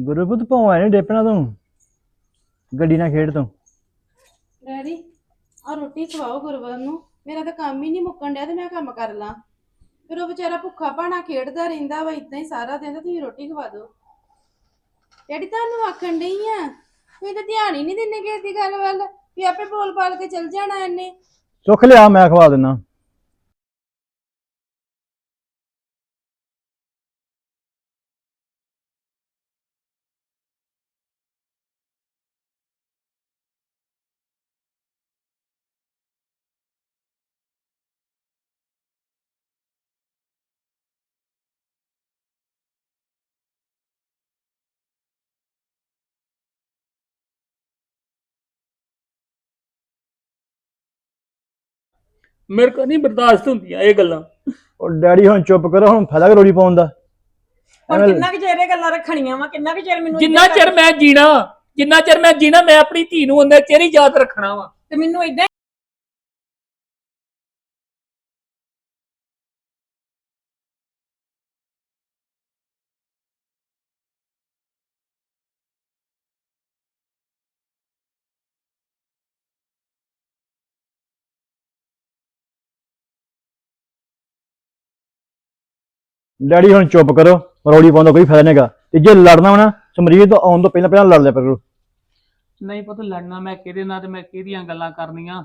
ਗੁਰਪੁੱਤ ਭਾਵੇਂ ਨਹੀਂ ਡੇਪਣਾ ਤੂੰ। ਗੱਡੀ ਨਾਲ ਖੇਡ ਤੂੰ। ਡੈਡੀ ਆ ਰੋਟੀ ਖਵਾਓ ਗੁਰਵਰ ਨੂੰ। ਮੇਰਾ ਤਾਂ ਕੰਮ ਹੀ ਨਹੀਂ ਮੁੱਕਣ ਡਿਆ ਤੇ ਮੈਂ ਕੰਮ ਕਰ ਲਾਂ। ਫਿਰ ਉਹ ਵਿਚਾਰਾ ਭੁੱਖਾ ਭਾਣਾ ਖੇਡਦਾ ਰਹਿੰਦਾ ਵਾ ਇਦਾਂ ਹੀ ਸਾਰਾ ਦਿਨ ਤੇ ਤੁਸੀਂ ਰੋਟੀ ਖਵਾ ਦਿਓ। ਡੈਡੀ ਤੁਹਾਨੂੰ ਆਖਣ ਡਈ ਆ ਤੁਸੀਂ ਤਾਂ ਧਿਆਨ ਹੀ ਨਹੀਂ ਦਿੰਦੇ ਕਿਸੇ ਦੀ ਗੱਲ ਵੱਲ ਵੀ ਆਪੇ ਬੋਲ ਬਾਲ ਕੇ ਚਲ ਜਾਣਾ ਇਹਨੇ। ਚੁੱਕ ਲਿਆ ਮੈਂ ਖਵਾ ਦਿੰਦਾ। ਮੇਰੇ ਕੋਲ ਨਹੀਂ ਬਰਦਾਸ਼ਤ ਹੁੰਦੀਆਂ ਇਹ ਗੱਲਾਂ। ਉਹ ਡੈਡੀ ਹੁਣ ਚੁੱਪ ਕਰੋ ਹੁਣ ਫਾਇਦਾ ਕਿ ਰੋੜੀ ਪਾਉਣ ਦਾ? ਹੁਣ ਕਿੰਨਾ ਕੁ ਚਿਰ ਇਹ ਗੱਲਾਂ ਰੱਖਣੀਆਂ ਵਾ ਕਿੰਨਾ ਕੁ ਚਿਰ ਮੈਨੂੰ ਜਿੰਨਾ ਚਿਰ ਮੈਂ ਜੀਣਾ ਜਿੰਨਾ ਚਿਰ ਮੈਂ ਜੀਣਾ ਮੈਂ ਆਪਣੀ ਧੀ ਨੂੰ ਉਹਨਾਂ ਚਿਰ ਹੀ ਯਾਦ ਰੱਖਣਾ ਵਾ। ਤੇ ਮੈਨੂੰ ਇਦਾਂ ਡੈਡੀ ਹੁਣ ਚੁੱਪ ਕਰੋ, ਰੌਲੀ ਪਾਉਣ ਦਾ ਕੋਈ ਫਾਇਦਾ ਨਹੀਂਗਾ ਤੇ ਜੇ ਲੜਨਾ ਹੋਣਾ ਸਮਰੀਰ ਤੋਂ ਆਉਣ ਤੋਂ ਪਹਿਲਾਂ ਪਹਿਲਾਂ ਲੜ ਲਿਆ ਕਰੋ। ਨਹੀਂ ਪੁੱਤ, ਲੜਨਾ ਮੈਂ ਕਿਹਦੇ ਨਾਲ ਤੇ ਮੈਂ ਕਿਹਦੀਆਂ ਗੱਲਾਂ ਕਰਨੀਆਂ?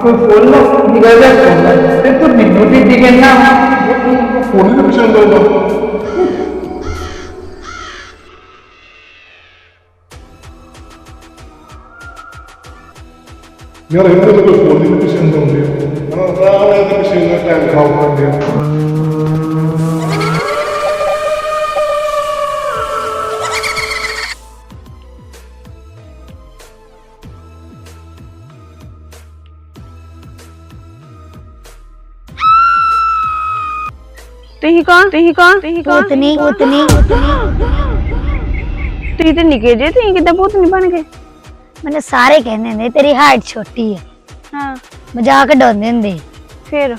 ਕੋਈ ਫੁੱਲ ਨਿਕਲ ਜਾ ਫੁੱਲ ਤੇ ਤੂੰ ਮੈਨੂੰ ਵੀ ਦਿਖੇ ਨਾ। ਫੁੱਲ ਪਸੰਦ ਆਉਂਦਾ ਹੈ ਹਾਂ ਰਾਹ ਇਹਦੇ ਪਿੱਛੇ ਨਾ ਟਾਈਮ ਖਾਓ ਕਰਦੇ ਆ ਤੁਸੀਂ ਕੌਣ ਤੁਸੀਂ ਕੌਣ ਤੁਸੀਂ ਕੌਣ ਉਤਨੀ ਉਤਨੀ ਤੁਸੀਂ ਤੇ ਮੈਨੂੰ ਸਾਰੇ ਕਹਿੰਦੇ ਨੇ ਤੇਰੀ ਹਾਈਟ ਛੋਟੀ ਹੈ ਹਾਂ। ਮਜ਼ਾਕ ਡਾਉਂਦੇ ਹੁੰਦੇ। ਫਿਰ?